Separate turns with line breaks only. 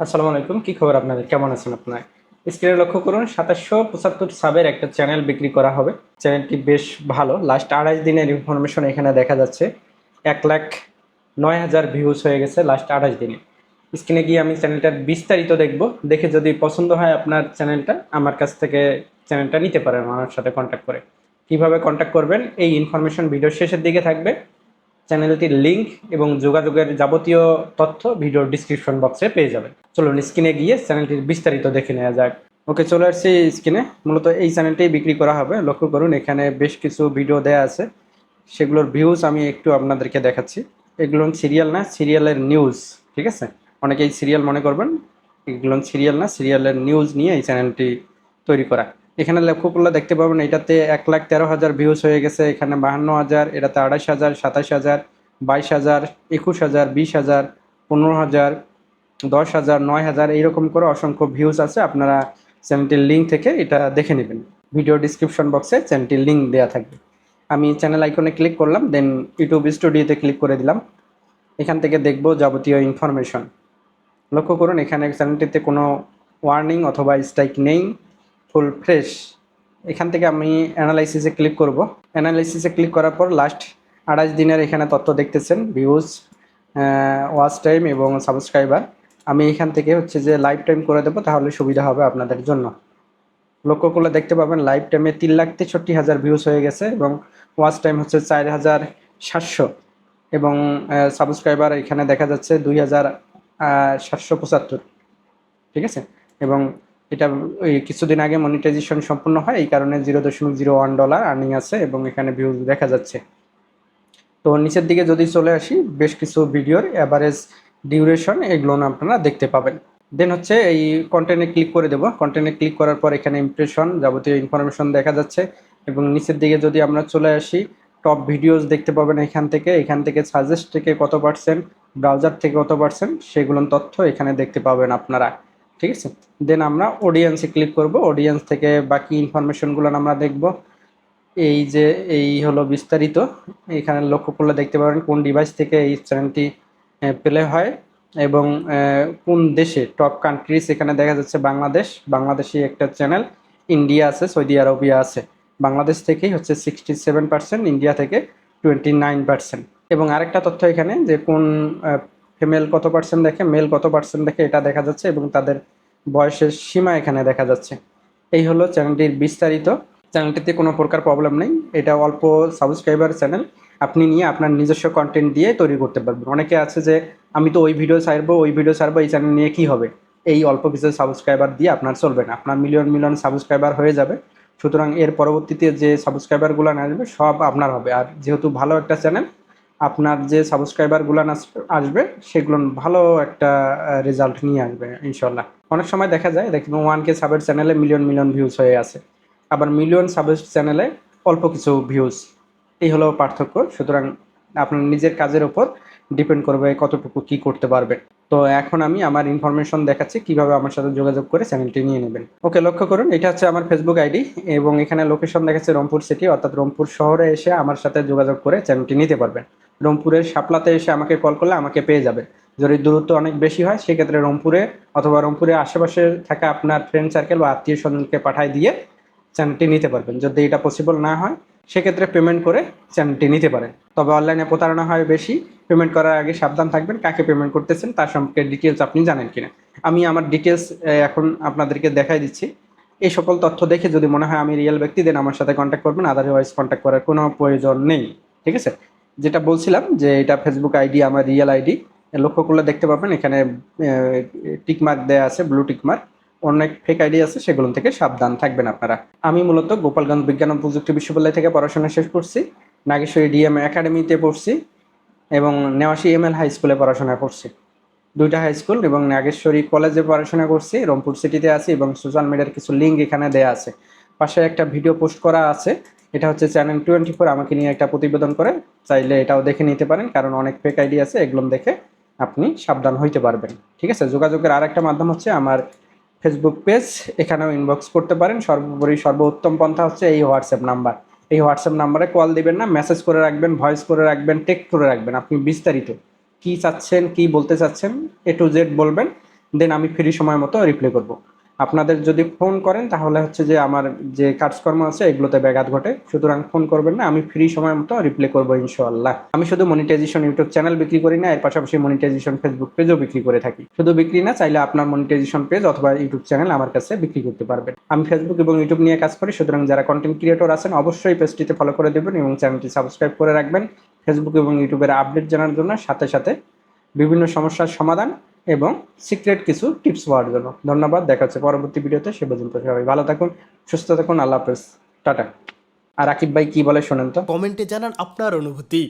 আসসালামু আলাইকুম, কি খবর আপনাদের? কেমন আছেন আপনার? স্ক্রিনে লক্ষ্য করুন, সাতাশশো পঁচাত্তর সাবের একটা চ্যানেল বিক্রি করা হবে। চ্যানেলটি বেশ ভালো লাস্ট আড়াইশ দিনের ইনফরমেশন এখানে দেখা যাচ্ছে। এক লাখ নয় হাজার ভিউজ হয়ে গেছে লাস্ট আড়াইশ দিনে। স্ক্রিনে গিয়ে আমি চ্যানেলটার বিস্তারিত দেখব। দেখে যদি পছন্দ হয় আপনার চ্যানেলটা আমার কাছ থেকে চ্যানেলটা নিতে পারেন আমার সাথে কন্ট্যাক্ট করে। কীভাবে কন্ট্যাক্ট করবেন? এই ইনফরমেশন ভিডিওর শেষের দিকে থাকবে। চ্যানেলটির লিঙ্ক এবং যোগাযোগের যাবতীয় তথ্য ভিডিওর ডিসক্রিপশন বক্সে পেয়ে যাবেন। চলুন স্ক্রিনে গিয়ে চ্যানেলটির বিস্তারিত দেখে নেওয়া যাক। ওকে, চলে আসছি স্ক্রিনে। মূলত এই চ্যানেলটাই বিক্রি করা হবে। লক্ষ্য করুন, এখানে বেশ কিছু ভিডিও দেয়া আছে। সেগুলোর ভিউজ আমি একটু আপনাদেরকে দেখাচ্ছি। এগুলো সিরিয়াল না সিরিয়ালের নিউজ ঠিক আছে? অনেকেই সিরিয়াল মনে করবেন, এগুলো সিরিয়াল না সিরিয়ালের নিউজ নিয়ে এই চ্যানেলটি তৈরি করা। এখানে লক্ষ্য করলে দেখতে পাবেন এটাতে এক লাখ তেরো হাজার ভিউজ হয়ে গেছে, এখানে বাহান্ন হাজার, এটাতে আড়াইশ হাজার সাতাশ হাজার, বাইশ হাজার, একুশ হাজার, বিশ হাজার, পনেরো হাজার, দশ হাজার, নয় হাজার, এইরকম করে অসংখ্য ভিউজ আছে, আপনারা চ্যানেলটির লিঙ্ক থেকে এটা দেখে নেবেন। ভিডিও ডিসক্রিপশন বক্সে চ্যানেলটির লিঙ্ক দেওয়া থাকবে। আমি চ্যানেল আইকনে ক্লিক করলাম দেন ইউটিউব স্টুডিওতে ক্লিক করে দিলাম। এখান থেকে দেখব যাবতীয় ইনফরমেশন লক্ষ্য করুন, এখানে চ্যানেলটিতে কোনো ওয়ার্নিং অথবা স্ট্রাইক নেই। ফুল ফ্রেশ এখান থেকে আমি অ্যানালাইসিসে ক্লিক করব। অ্যানালাইসিসে ক্লিক করার পর লাস্ট আড়াইশ দিনের এখানে তথ্য দেখতেছেন ভিউজ ওয়াচ টাইম এবং সাবস্ক্রাইবার আমি এখান থেকে হচ্ছে যে লাইভ টাইম করে দেবো, তাহলে সুবিধা হবে আপনাদের জন্য। লক্ষ্য করলে দেখতে পাবেন লাইভ টাইমে তিন লাখ তেষট্টি হাজার ভিউজ হয়ে গেছে এবং ওয়াচ টাইম হচ্ছে চার হাজার সাতশো। এবং সাবস্ক্রাইবার এখানে দেখা যাচ্ছে দুই হাজার সাতশো পঁচাত্তর। ঠিক আছে? এবং এটা কিছুদিন আগে মনিটাইজেশন সম্পূর্ণ হয়, এই কারণে জিরো দশমিক জিরো ওয়ান ডলার আর্নিং আছে এবং এখানে ভিউজ দেখা যাচ্ছে। তো নিচের দিকে যদি চলে আসি, বেশ কিছু ভিডিওর অ্যাভারেজ ডিউরেশন এগুলো আপনারা দেখতে পাবেন। দেন হচ্ছে এই কন্টেন্টে ক্লিক করে দেবো। কন্টেন্টে ক্লিক করার পর এখানে ইমপ্রেশন যাবতীয় ইনফরমেশন দেখা যাচ্ছে এবং নিচের দিকে যদি আমরা চলে আসি টপ ভিডিওস দেখতে পাবেন এখান থেকে। এখান থেকে সাজেস্ট থেকে কত পার্সেন্ট ব্রাউজার থেকে কত পার্সেন্ট সেগুলোর তথ্য এখানে দেখতে পাবেন আপনারা। ঠিক আছে? দেন আমরা অডিয়েন্সে ক্লিক করব। অডিয়েন্স থেকে বাকি ইনফরমেশনগুলো আমরা দেখব। এই যে, এই হলো বিস্তারিত। এখানে লক্ষ্য করলে দেখতে পাবেন কোন ডিভাইস থেকে এই চ্যানেলটি প্লে হয় এবং কোন দেশে টপ কান্ট্রিজ এখানে দেখা যাচ্ছে বাংলাদেশ। বাংলাদেশি একটা চ্যানেল ইন্ডিয়া আছে সৌদি আরবিয়া আছে। বাংলাদেশ থেকেই হচ্ছে সিক্সটি সেভেন পার্সেন্ট ইন্ডিয়া থেকে টোয়েন্টি নাইন পার্সেন্ট এবং আরেকটা তথ্য এখানে যে কোন ফিমেল কত পার্সেন্ট দেখে মেল কত পার্সেন্ট দেখে এটা দেখা যাচ্ছে এবং তাদের বয়সের সীমা এখানে দেখা যাচ্ছে। এই হলো চ্যানেলটির বিস্তারিত। চ্যানেলটিতে কোনো প্রকার প্রবলেম নেই। এটা অল্প সাবস্ক্রাইবার চ্যানেল আপনি নিয়ে আপনার নিজস্ব কন্টেন্ট দিয়ে তৈরি করতে পারবেন। অনেকে আছে যে, আমি তো ওই ভিডিও ছাড়বো, ওই ভিডিও ছাড়বো, এই চ্যানেল নিয়ে কি হবে? এই অল্প কিছু সাবস্ক্রাইবার দিয়ে আপনার চলবে না। আপনার মিলিয়ন মিলিয়ন সাবস্ক্রাইবার হয়ে যাবে। সুতরাং এর পরবর্তীতে যে সাবস্ক্রাইবারগুলো আসবে, সব আপনার হবে। আর যেহেতু ভালো একটা চ্যানেল আপনার যে সাবস্ক্রাইবারগুলো আসবে, সেগুলো ভালো একটা রেজাল্ট নিয়ে আসবে ইনশাল্লাহ অনেক সময় দেখা যায় দেখবেন ওয়ান কে সাবের চ্যানেলে মিলিয়ন মিলিয়ন ভিউজ হয়ে আছে। আবার মিলিয়ন সাবের চ্যানেলে অল্প কিছু ভিউজ এই হলো পার্থক্য। সুতরাং আপনার নিজের কাজের ওপর ডিপেন্ড করবে কতটুকু কি করতে পারবেন তো এখন আমি আমার ইনফরমেশন দেখাচ্ছি, কীভাবে আমার সাথে যোগাযোগ করে চ্যানেলটি নিয়ে নেবেন। ওকে, লক্ষ্য করুন, এটা হচ্ছে আমার ফেসবুক আইডি এবং এখানে লোকেশন দেখাচ্ছে রংপুর সিটি অর্থাৎ রংপুর শহরে এসে আমার সাথে যোগাযোগ করে চ্যানেলটি নিতে পারবেন। রংপুরের শাপলাতে এসে আমাকে কল করলে আমাকে পেয়ে যাবে। যদি দূরত্ব অনেক বেশি হয়, সেক্ষেত্রে রংপুরে অথবা রংপুরের আশেপাশে থাকা আপনার ফ্রেন্ড সার্কেল বা আত্মীয় স্বজনকে পাঠায় দিয়ে চ্যানেলটি নিতে পারবেন। যদি এটা পসিবল না হয়, সেক্ষেত্রে পেমেন্ট করে চ্যানেলটি নিতে পারেন। তবে অনলাইনে প্রতারণা হয় বেশি। পেমেন্ট করার আগে সাবধান থাকবেন, কাকে পেমেন্ট করতেছেন তার সম্পর্কে ডিটেলস আপনি জানেন কিনা। আমি আমার ডিটেলস এখন আপনাদেরকে দেখাই দিচ্ছি। এই সকল তথ্য দেখে যদি মনে হয় আমি রিয়েল ব্যক্তি দেন আমার সাথে কন্ট্যাক্ট করবেন আদারওয়াইজ কন্ট্যাক্ট করার কোনো প্রয়োজন নেই। ঠিক আছে? যেটা বলছিলাম যে এটা ফেসবুক আইডি আমার রিয়েল আইডি লক্ষ্য করলে দেখতে পাবেন এখানে টিকমার্ক দেওয়া আছে ব্লু টিকমার্ক অনেক ফেক আইডি আছে, সেগুলো থেকে সাবধান থাকবেন আপনারা। আমি মূলত গোপালগঞ্জ বিজ্ঞান ও প্রযুক্তি বিশ্ববিদ্যালয় থেকে পড়াশোনা শেষ করছি, নাগেশ্বরী ডিএম একাডেমিতে পড়ছি এবং নেওয়াশি এম এল হাই স্কুলে পড়াশোনা করছি। দুইটা হাই স্কুল এবং নাগেশ্বরী কলেজে পড়াশোনা করছি, রংপুর সিটিতে আছি এবং সোশ্যাল মিডিয়ার কিছু লিঙ্ক এখানে দেওয়া আছে। পাশে একটা ভিডিও পোস্ট করা আছে এটা হচ্ছে চ্যানেল টোয়েন্টি ফোর আমাকে নিয়ে একটা প্রতিবেদন করে। চাইলে এটাও দেখে নিতে পারেন, কারণ অনেক ফেক আইডি আছে, এগুলো দেখে আপনি সাবধান হইতে পারবেন। ঠিক আছে? যোগাযোগের আর একটা মাধ্যম হচ্ছে আমার ফেসবুক পেজ এখানেও ইনবক্স করতে পারেন। সর্বোপরি সর্বোত্তম পন্থা হচ্ছে এই হোয়াটসঅ্যাপ নাম্বার এই হোয়াটসঅ্যাপ নাম্বারে কল দিবেন না মেসেজ করে রাখবেন ভয়েস করে রাখবেন টেক্সট করে রাখবেন। আপনি বিস্তারিত কি চাচ্ছেন, কি বলতে চাচ্ছেন এ টু জেড বলবেন দেন আমি ফ্রি সময় মতো রিপ্লাই করব। আপনাদের যদি ফোন করেন, তাহলে হচ্ছে যে আমার যে কাজকর্ম আছে, এগুলোতে ব্যাঘাত ঘটে। সুতরাং ফোন করবেন না, আমি ফ্রি সময় মতো রিপ্লাই করব ইনশাল্লাহ আমি শুধু মনিটাইজেশন ইউটিউব চ্যানেল বিক্রি করি না, এর পাশাপাশি মনিটাইজেশন ফেসবুক পেজও বিক্রি করে থাকি। শুধু বিক্রি না, চাইলে আপনার মনিটাইজেশন পেজ অথবা ইউটিউব চ্যানেল আমার কাছে বিক্রি করতে পারবেন। আমি ফেসবুক এবং ইউটিউব নিয়ে কাজ করি, সুতরাং যারা কন্টেন্ট ক্রিয়েটর আছেন, অবশ্যই পেজটিতে ফলো করে দেবেন এবং চ্যানেলটি সাবস্ক্রাইব করে রাখবেন। ফেসবুক এবং ইউটিউবের আপডেট জানার জন্য সাথে সাথে বিভিন্ন সমস্যার সমাধান এবং সিক্রেট কিছু টিপস পাওয়ার জন্য। ধন্যবাদ, দেখা হচ্ছে পরবর্তী ভিডিওতে, সে পর্যন্ত সবাই ভালো থাকুন, সুস্থ থাকুন, আল্লাহ হাফেজ, টাটা। আর আকিব ভাই কি বলে শোনেন তো?
কমেন্টে জানান আপনার অনুভূতি।